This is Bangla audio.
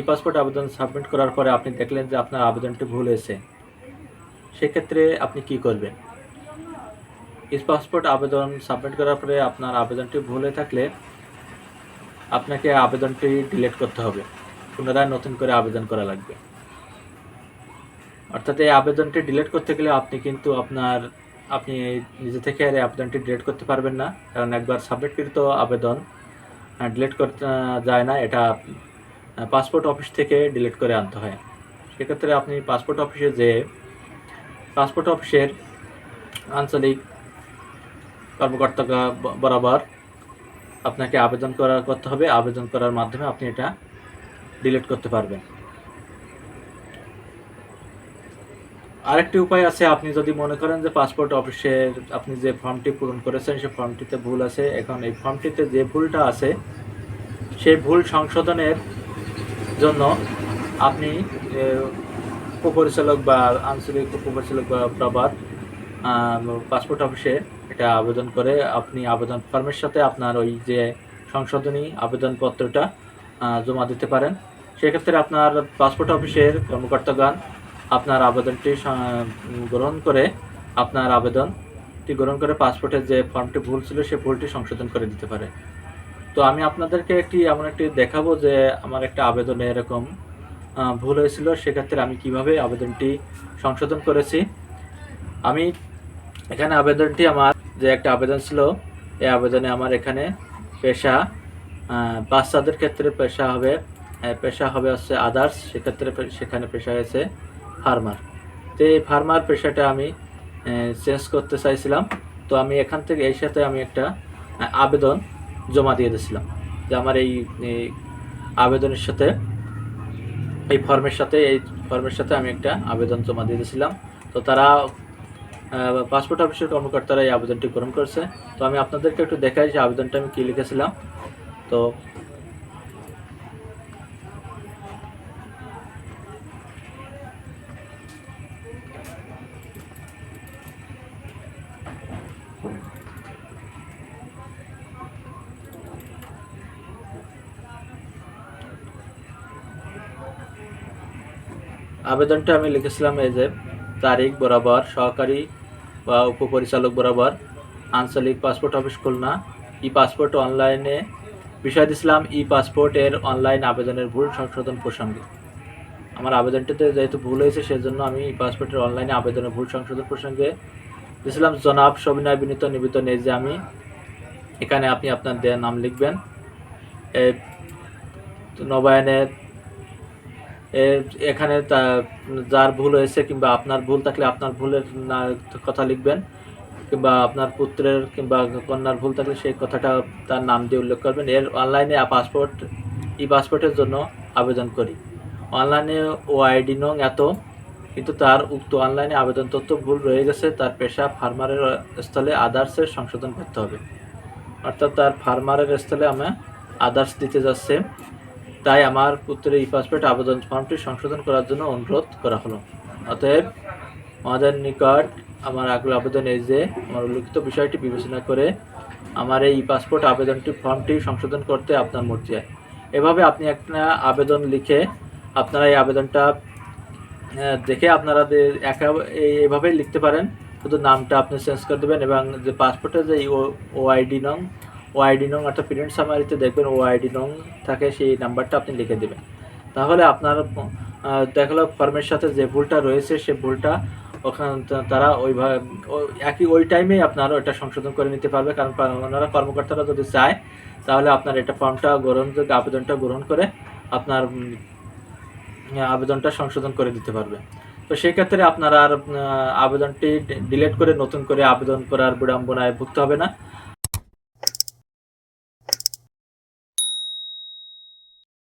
ই পাসপোর্ট আবেদন সাবমিট করার পরে আপনি দেখলেন যে আপনার আবেদনটি ভুল হয়েছে। সেক্ষেত্রে আপনি কি করবেন? ই পাসপোর্ট আবেদন সাবমিট করার পরে আপনার আবেদনটি ভুল হয়ে থাকলে আপনাকে আবেদনটি ডিলিট করতে হবে। পুনরায় নতুন করে আবেদন করা লাগবে। অর্থাৎ এই আবেদনটি ডিলিট করতে গেলে আপনি কিন্তু আপনার, আপনি নিজে থেকে আর এই আবেদনটি ডিলিট করতে পারবেন না। কারণ একবার সাবমিটকৃত আবেদন ডিলিট করতে যায় না। এটা পাসপোর্ট অফিস থেকে ডিলিট করে আনতে হয়। সেক্ষেত্রে আপনি পাসপোর্ট অফিসে যে পাসপোর্ট অফিসের আঞ্চলিক কর্মকর্তা বরাবর আপনাকে আবেদন করা করতে হবে। আবেদন করার মাধ্যমে আপনি এটা ডিলিট করতে পারবেন। আরেকটি উপায় আছে, আপনি যদি মনে করেন যে পাসপোর্ট অফিসের আপনি যে ফর্মটি পূরণ করেছেন সেই ফর্মটিতে ভুল আছে। এখন এই ফর্মটিতে যে ভুলটা আছে সেই ভুল সংশোধনের জন্য আপনি আহ, উপপরিচালক বা আঞ্চলিক উপপরিচালক বা প্রবাদ পাসপোর্ট অফিসে এটা আবেদন করে। আপনি আবেদন ফর্মের সাথে আপনার ওই যে সংশোধনী আবেদনপত্রটা জমা দিতে পারেন। সেক্ষেত্রে আপনার পাসপোর্ট অফিসের কর্মকর্তাগণ আপনার আবেদনটি গ্রহণ করে আপনার আবেদনটি গ্রহণ করে পাসপোর্টের যে ফর্মটি ভুল ছিল সে ভুলটি সংশোধন করে দিতে পারে। তো আমি আপনাদেরকে একটি, এমন একটি দেখাবো যে আমার একটা আবেদনে এরকম ভুল হয়েছিল, সেক্ষেত্রে আমি কীভাবে আবেদনটি সংশোধন করেছি। আমি এখানে আবেদনটি আমার যে একটা আবেদন ছিল, এই আবেদনে আমার এখানে পেশা বাচ্চাদের ক্ষেত্রে পেশা হবে পেশা হবে হচ্ছে আদার্স সেক্ষেত্রে সেখানে পেশা হয়েছে ফার্মার তো এই ফার্মার পেশাটা আমি চেঞ্জ করতে চাইছিলাম। তো আমি এখান থেকে এই সাথে আমি একটা আবেদন জমা দিয়ে দিয়েছিলাম যে আমার এই আবেদনের সাথে, এই ফর্মের সাথে, এই ফর্মের সাথে আমি একটা আবেদন জমা দিয়ে দিয়েছিলাম। তো তারা পাসপোর্ট অফিসের কর্মকর্তারা এই আবেদনটি গ্রহণ করছে। তো আমি আপনাদেরকে একটু দেখাই যে আবেদনটা আমি কী লিখেছিলাম। তো আবেদনটা আমি লিখেছিলাম এই যে তারিখ বরাবর, সহকারী বা উপপরিচালক বরাবর, আঞ্চলিক passport office Khulna E passport অনলাইনে বিষয় দিয়েছিলাম ই পাসপোর্টের অনলাইন আবেদনের ভুল সংশোধন প্রসঙ্গে। আমার আবেদনটিতে যেহেতু ভুল হয়েছে, সেজন্য আমি ই পাসপোর্টের অনলাইনে আবেদনের ভুল সংশোধন প্রসঙ্গে দিয়েছিলাম। জনাব সবিনয় বিনীত নিবেদন এই যে আমি, এখানে আপনি আপনার নাম লিখবেন। নবায়নের এখানে যার ভুল হয়েছে কিংবা আপনার ভুল থাকলে আপনার ভুলের না, কথা লিখবেন, কিংবা আপনার পুত্রের কিংবা কন্যার ভুল থাকলে সেই কথাটা তার নাম দিয়ে উল্লেখ করবেন। এর অনলাইনে পাসপোর্ট, ই পাসপোর্টের জন্য আবেদন করি। অনলাইনে ও আইডি নং এত, কিন্তু তার উক্ত অনলাইনে আবেদন তথ্য ভুল রয়ে গেছে, তার পেশা ফার্মারের স্থলে আদার্সের সংশোধন করতে হবে। অর্থাৎ তার ফার্মারের স্থলে আমি আদার্স দিতে যাচ্ছে। তাই আমার পুত্রের ই পাসপোর্ট আবেদন ফর্মটি সংশোধন করার জন্য অনুরোধ করা হলো। অতএব আমাদের নিকট আমার আগ্রহ আবেদন এই যে, আমার উল্লিখিত বিষয়টি বিবেচনা করে আমার এই পাসপোর্ট আবেদনটি, ফর্মটি সংশোধন করতে আপনার মর্জি হয়। এভাবে আপনি একটা আবেদন লিখে আপনারা এই আবেদনটা দেখে আপনারা একা এই- এভাবেই লিখতে পারেন। শুধু নামটা আপনি চেঞ্জ করে দেবেন এবং যে পাসপোর্টের যে ও আইডি নং ও আইডি নং অর্থাৎ প্রিন্ট সামারিতে দেখবেন ও আইডি নং থাকে, সেই নাম্বারটা আপনি লিখে দেবেন। তাহলে আপনার দেখাল ফর্মের সাথে যে ভুলটা রয়েছে, সে ভুলটা ওখানে তারা ওইভাবে একই ওই টাইমেই আপনার ওটা সংশোধন করে নিতে পারবে। কারণ ওনারা কর্মকর্তারা যদি চায়, তাহলে আপনার এটা ফর্মটা গ্রহণযোগ্য আবেদনটা গ্রহণ করে আপনার আবেদনটা সংশোধন করে দিতে পারবে। তো সেই ক্ষেত্রে আপনার আর আবেদনটি ডিলিট করে নতুন করে আবেদন করার বিড়ম্বনায় ভুগতে হবে না।